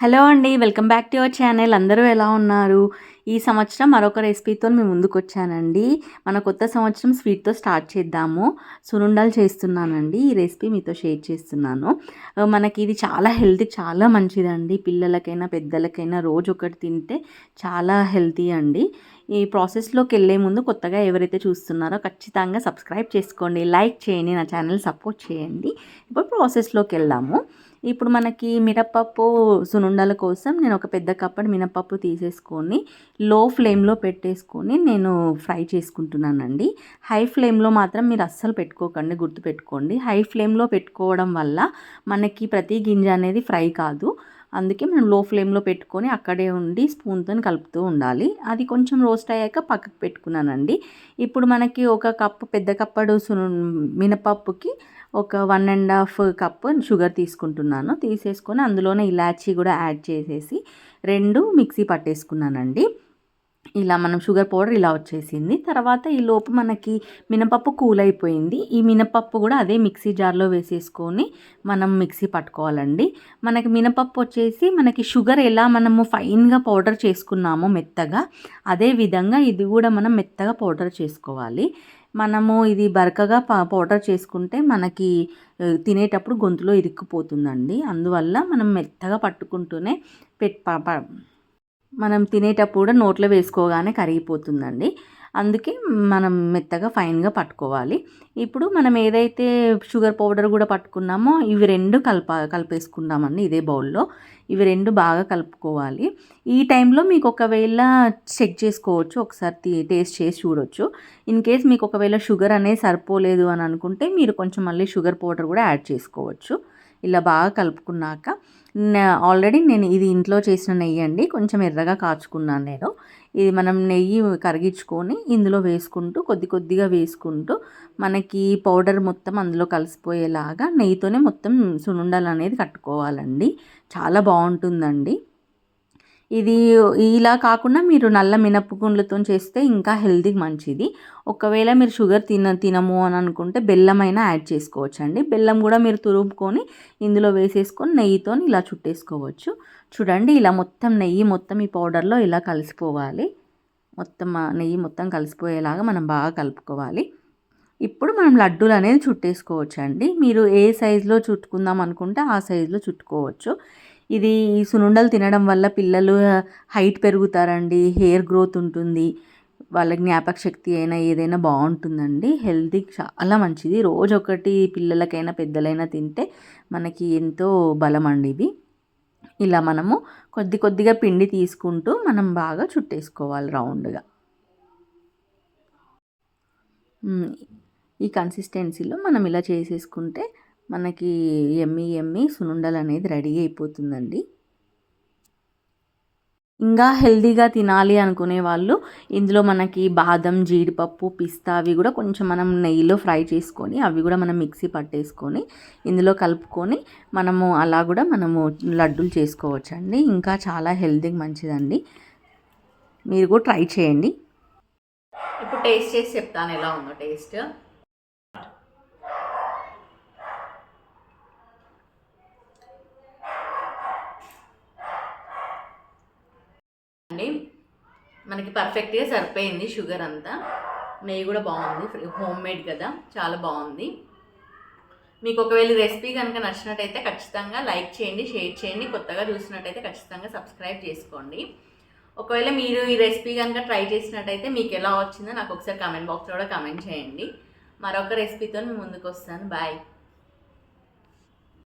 Hello అండి welcome back to your channel. అందరూ ఎలా ఉన్నారు? ఈ సంవత్సరం మరొక రెసిపీతో మేము ముందుకు వచ్చానండి మన కొత్త సంవత్సరం స్వీట్తో స్టార్ట్ చేద్దాము. సునుండాలు చేస్తున్నానండి. ఈ రెసిపీ మీతో షేర్ చేస్తున్నాను. మనకి ఇది చాలా హెల్తీ చాలా మంచిదండి. పిల్లలకైనా పెద్దలకైనా రోజు ఒకటి తింటే చాలా హెల్తీ అండి. ఈ ప్రాసెస్లోకి వెళ్ళే ముందు కొత్తగా ఎవరైతే చూస్తున్నారో ఖచ్చితంగా సబ్స్క్రైబ్ చేసుకోండి. లైక్ చేయండి. నా ఛానల్ సపోర్ట్ చేయండి. ఇప్పుడు ప్రాసెస్లోకి వెళ్దాము. ఇప్పుడు మనకి మినపప్పు సునుండల కోసం నేను ఒక పెద్ద కప్పటి మినపప్పు తీసేసుకొని లో ఫ్లేమ్లో పెట్టేసుకొని నేను ఫ్రై చేసుకుంటున్నానండి. హై ఫ్లేమ్లో మాత్రం మీరు అస్సలు పెట్టుకోకండి గుర్తుపెట్టుకోండి. హై ఫ్లేమ్లో పెట్టుకోవడం వల్ల మనకి ప్రతి గింజ అనేది ఫ్రై కాదు. అందుకే మనం లో ఫ్లేమ్లో పెట్టుకొని అక్కడే ఉండి స్పూన్తో కలుపుతూ ఉండాలి. అది కొంచెం రోస్ట్ అయ్యాక పక్కకు పెట్టుకున్నానండి. ఇప్పుడు మనకి ఒక కప్పు పెద్ద కప్పడు మినపప్పుకి ఒక one and half cup sugar తీసుకుంటున్నాను. తీసేసుకొని అందులోనే ఇలాచీ కూడా యాడ్ చేసేసి రెండు మిక్సీ పట్టేసుకున్నానండి. ఇలా మనం షుగర్ పౌడర్ ఇలా వచ్చేసింది. తర్వాత ఈ లోపు మనకి మినపప్పు కూల్ అయిపోయింది ఈ మినపప్పు కూడా అదే మిక్సీ జార్లో వేసేసుకొని మనం మిక్సీ పట్టుకోవాలండి. మనకి మినపప్పు వచ్చేసి మనకి షుగర్ ఎలా మనము ఫైన్గా పౌడర్ చేసుకున్నామో మెత్తగా అదే విధంగా ఇది కూడా మనం మెత్తగా పౌడర్ చేసుకోవాలి. మనము ఇది బరకగా పౌడర్ చేసుకుంటే మనకి తినేటప్పుడు గొంతులో ఇరుక్కుపోతుందండి. అందువల్ల మనం మెత్తగా పట్టుకుంటూనే పెట్ ప- మనం తినేటప్పుడు కూడా నోట్లో వేసుకోగానే కరిగిపోతుందండి. అందుకే మనం మెత్తగా ఫైన్గా పట్టుకోవాలి. ఇప్పుడు మనం ఏదైతే షుగర్ పౌడర్ కూడా పట్టుకున్నామో ఇవి రెండు కలప కలిపేసుకుందామండి ఇదే బౌల్లో. ఇవి రెండు బాగా కలుపుకోవాలి. ఈ టైంలో మీకు ఒకవేళ చెక్ చేసుకోవచ్చు ఒకసారి టేస్ట్ చేసి చూడొచ్చు. ఇన్ కేస్ మీకు ఒకవేళ షుగర్ అనేది సరిపోలేదు అని అనుకుంటే మీరు కొంచెం మళ్ళీ షుగర్ పౌడర్ కూడా యాడ్ చేసుకోవచ్చు. ఇలా బాగా కలుపుకున్నాక ఆల్రెడీ నేను ఇది ఇంట్లో చేసిన నెయ్యి అండి. కొంచెం ఎర్రగా కాచుకున్నాను నేను. ఇది మనం నెయ్యి కరిగించుకొని ఇందులో వేసుకుంటూ కొద్ది కొద్దిగా వేసుకుంటూ మనకి పౌడర్ మొత్తం అందులో కలిసిపోయేలాగా నెయ్యితోనే మొత్తం సునుండలు అనేది కట్టుకోవాలండి. చాలా బాగుంటుందండి. ఇది ఇలా కాకుండా మీరు నల్ల మినపగుండ్లతో చేస్తే ఇంకా హెల్తీకి మంచిది. ఒకవేళ మీరు షుగర్ తిన తినము అని అనుకుంటే బెల్లం అయినా యాడ్ చేసుకోవచ్చు అండి బెల్లం కూడా మీరు తురుముకొని ఇందులో వేసేసుకొని నెయ్యితో ఇలా చుట్టేసుకోవచ్చు. చూడండి ఇలా మొత్తం నెయ్యి మొత్తం ఈ పౌడర్లో ఇలా కలిసిపోవాలి. మొత్తం నెయ్యి మొత్తం కలిసిపోయేలాగా మనం బాగా కలుపుకోవాలి. ఇప్పుడు మనం లడ్డూలు అనేది చుట్టేసుకోవచ్చు అండి మీరు ఏ సైజులో చుట్టుకుందాం అనుకుంటే ఆ సైజులో చుట్టుకోవచ్చు. ఇది ఈ సునుండలు తినడం వల్ల పిల్లలు హైట్ పెరుగుతారండి హెయిర్ గ్రోత్ ఉంటుంది. వాళ్ళ జ్ఞాపక శక్తి అయినా ఏదైనా బాగుంటుందండి. హెల్తీకి చాలా మంచిది. రోజు ఒకటి పిల్లలకైనా పెద్దలైనా తింటే మనకి ఎంతో బలం అండి ఇది. ఇలా మనము కొద్ది కొద్దిగా పిండి తీసుకుంటూ మనం బాగా చుట్టేసుకోవాలి రౌండ్గా. ఈ కన్సిస్టెన్సీలో మనం ఇలా చేసేసుకుంటే మనకి ఎమ్మి ఎమ్మి సునుండలు అనేది రెడీ అయిపోతుందండి. ఇంకా హెల్దీగా తినాలి అనుకునే వాళ్ళు ఇందులో మనకి బాదం జీడిపప్పు పిస్తా అవి కూడా కొంచెం మనం నెయ్యిలో ఫ్రై చేసుకొని అవి కూడా మనం మిక్సీ పట్టేసుకొని ఇందులో కలుపుకొని మనము అలా కూడా మనము లడ్డూలు చేసుకోవచ్చు అండి ఇంకా చాలా హెల్దీకి మంచిదండి. మీరు కూడా ట్రై చేయండి. ఇప్పుడు టేస్ట్ చేసి చెప్తాను ఎలా ఉందో టేస్ట్ అండి మనకి పర్ఫెక్ట్గా సరిపోయింది షుగర్ అంతా. నెయ్యి కూడా బాగుంది. హోమ్ మేడ్ కదా. చాలా బాగుంది. మీకు ఒకవేళ ఈ రెసిపీ కనుక నచ్చినట్టయితే ఖచ్చితంగా లైక్ చేయండి షేర్ చేయండి. కొత్తగా చూసినట్టయితే ఖచ్చితంగా సబ్స్క్రైబ్ చేసుకోండి. ఒకవేళ మీరు ఈ రెసిపీ కనుక ట్రై చేసినట్టయితే మీకు ఎలా వచ్చిందో నాకు ఒకసారి కామెంట్ బాక్స్లో కూడా కామెంట్ చేయండి. మరొక రెసిపీతో ముందుకు వస్తాను. బాయ్